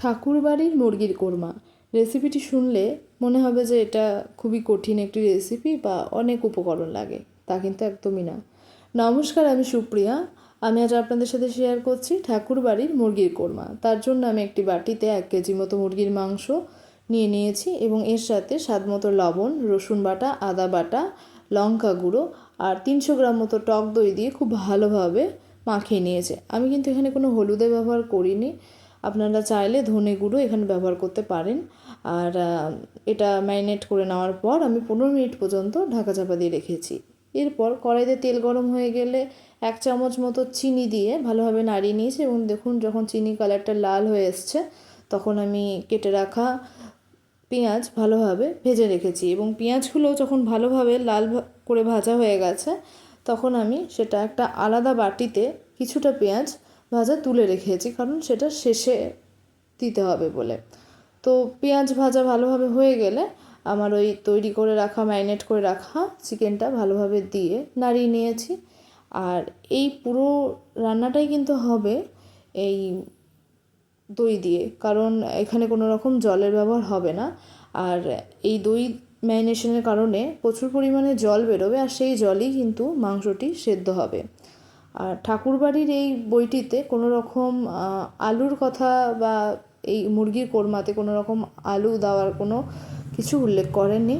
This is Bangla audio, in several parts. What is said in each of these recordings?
ঠাকুরবাড়ির মুরগির কোরমা। রেসিপিটি শুনলে মনে হবে যে এটা খুবই কঠিন একটি রেসিপি বা অনেক উপকরণ লাগে, তা কিন্তু একদমই না। নমস্কার, আমি সুপ্রিয়া। আমি আজ আপনাদের সাথে শেয়ার করছি ঠাকুরবাড়ির মুরগির কোরমা। তার জন্য আমি একটি বাটিতে এক কেজি মতো মুরগির মাংস নিয়ে নিয়েছি এবং এর সাথে স্বাদ মতো লবণ, রসুন বাটা, আদা বাটা, লঙ্কা গুঁড়ো আর তিনশো গ্রাম মতো টক দই দিয়ে খুব ভালোভাবে মাখিয়ে নিয়েছে। আমি কিন্তু এখানে কোনো হলুদে ব্যবহার করিনি। আপনারা চাইলে ধনে গুঁড়ো এখানে ব্যবহার করতে পারেন। আর এটা ম্যারিনেট করে নেওয়ার পর আমি পনেরো মিনিট পর্যন্ত ঢাকা চাপা দিয়ে রেখেছি। এরপর কড়াইতে তেল গরম হয়ে গেলে এক চামচ মতো চিনি দিয়ে ভালোভাবে নাড়িয়ে নিয়েছি এবং দেখুন যখন চিনি কালারটা লাল হয়ে এসছে, তখন আমি কেটে রাখা পেঁয়াজ ভালোভাবে ভেজে রেখেছি এবং পেঁয়াজগুলো যখন ভালোভাবে লাল করে ভাজা হয়ে গেছে, তখন আমি সেটা একটা আলাদা বাটিতে কিছুটা পেঁয়াজ ভাজা তুলে রেখেছি, কারণ সেটা শেষে দিতে হবে বলে। তো পেঁয়াজ ভাজা ভালোভাবে হয়ে গেলে আমার ওই তৈরি করে রাখা, ম্যারিনেট করে রাখা চিকেনটা ভালোভাবে দিয়ে নাড়িয়ে নিয়েছি। আর এই পুরো রান্নাটাই কিন্তু হবে এই দই দিয়ে, কারণ এখানে কোনো রকম জলের ব্যবহার হবে না। আর এই দই ম্যারিনেশনের কারণে প্রচুর পরিমাণে জল বেরোবে, আর সেই জলই কিন্তু মাংসটি সেদ্ধ হবে। আর ঠাকুরবাড়ির এই বইটিতে কোনো রকম আলুর কথা বা এই মুরগির কোরমাতে কোনো রকম আলু দেওয়ার কোনো কিছু উল্লেখ করেননি।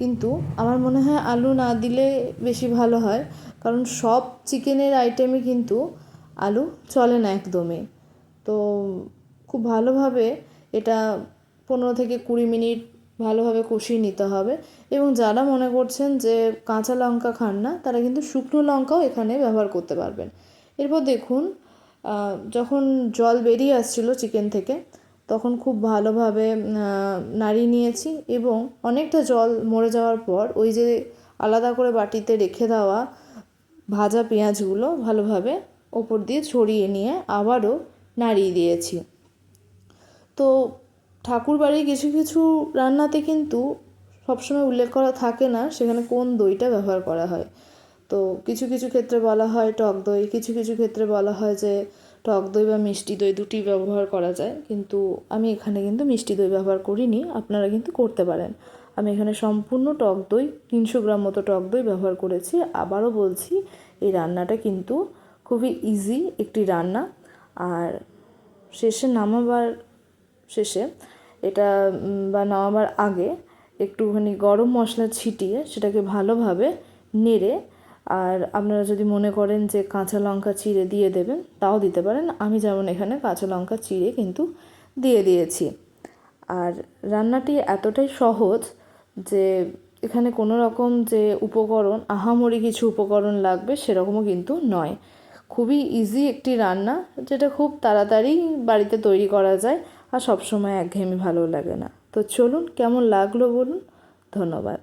কিন্তু আমার মনে হয় আলু না দিলে বেশি ভালো হয়, কারণ সব চিকেনের আইটেমে কিন্তু আলু চলে না একদমই। তো খুব ভালোভাবে এটা পনেরো থেকে কুড়ি মিনিট ভালোভাবে কষিয়ে নিতে হবে। এবং যারা মনে করছেন যে কাঁচা লঙ্কা খান না, তারা কিন্তু শুকনো লঙ্কাও এখানে ব্যবহার করতে পারবেন। এরপর দেখুন যখন জল বেরিয়ে আসছিল চিকেন থেকে, তখন খুব ভালোভাবে নাড়িয়ে নিয়েছি এবং অনেকটা জল মরে যাওয়ার পর ওই যে আলাদা করে বাটিতে রেখে দেওয়া ভাজা পেঁয়াজগুলো ভালোভাবে ওপর দিয়ে ছড়িয়ে নিয়ে আবারও নাড়িয়ে দিয়েছি। তো ঠাকুরবাড়ির কিছু কিছু রান্নাতে কিন্তু সবসময় উল্লেখ করা থাকে না সেখানে কোন দইটা ব্যবহার করা হয়। তো কিছু কিছু ক্ষেত্রে বলা হয় টক দই, কিছু কিছু ক্ষেত্রে বলা হয় যে টক দই বা মিষ্টি দই দুটি ব্যবহার করা যায়। কিন্তু আমি এখানে কিন্তু মিষ্টি দই ব্যবহার করিনি, আপনারা কিন্তু করতে পারেন। আমি এখানে সম্পূর্ণ টক দই, তিনশো গ্রাম মতো টক দই ব্যবহার করেছি। আবারও বলছি, এই রান্নাটা কিন্তু খুবই ইজি একটি রান্না। আর শেষে নামাবার শেষে এটা বা নামাবার আগে একটুখানি গরম মশলা ছিটিয়ে সেটাকে ভালোভাবে নেড়ে, আর আপনারা যদি মনে করেন যে কাঁচা লঙ্কা চিড়ে দিয়ে দেবেন, তাও দিতে পারেন। আমি যেমন এখানে কাঁচা লঙ্কা চিড়ে কিন্তু দিয়ে দিয়েছি। আর রান্নাটি এতটাই সহজ যে এখানে কোনো রকম যে উপকরণ, আহামরি কিছু উপকরণ লাগবে সেরকমও কিন্তু নয়। খুবই ইজি একটি রান্না, যেটা খুব তাড়াতাড়ি বাড়িতে তৈরি করা যায়। আর সবসময় একঘেয়েমি ভালো লাগে না। তো চলুন কেমন লাগল বলুন। ধন্যবাদ।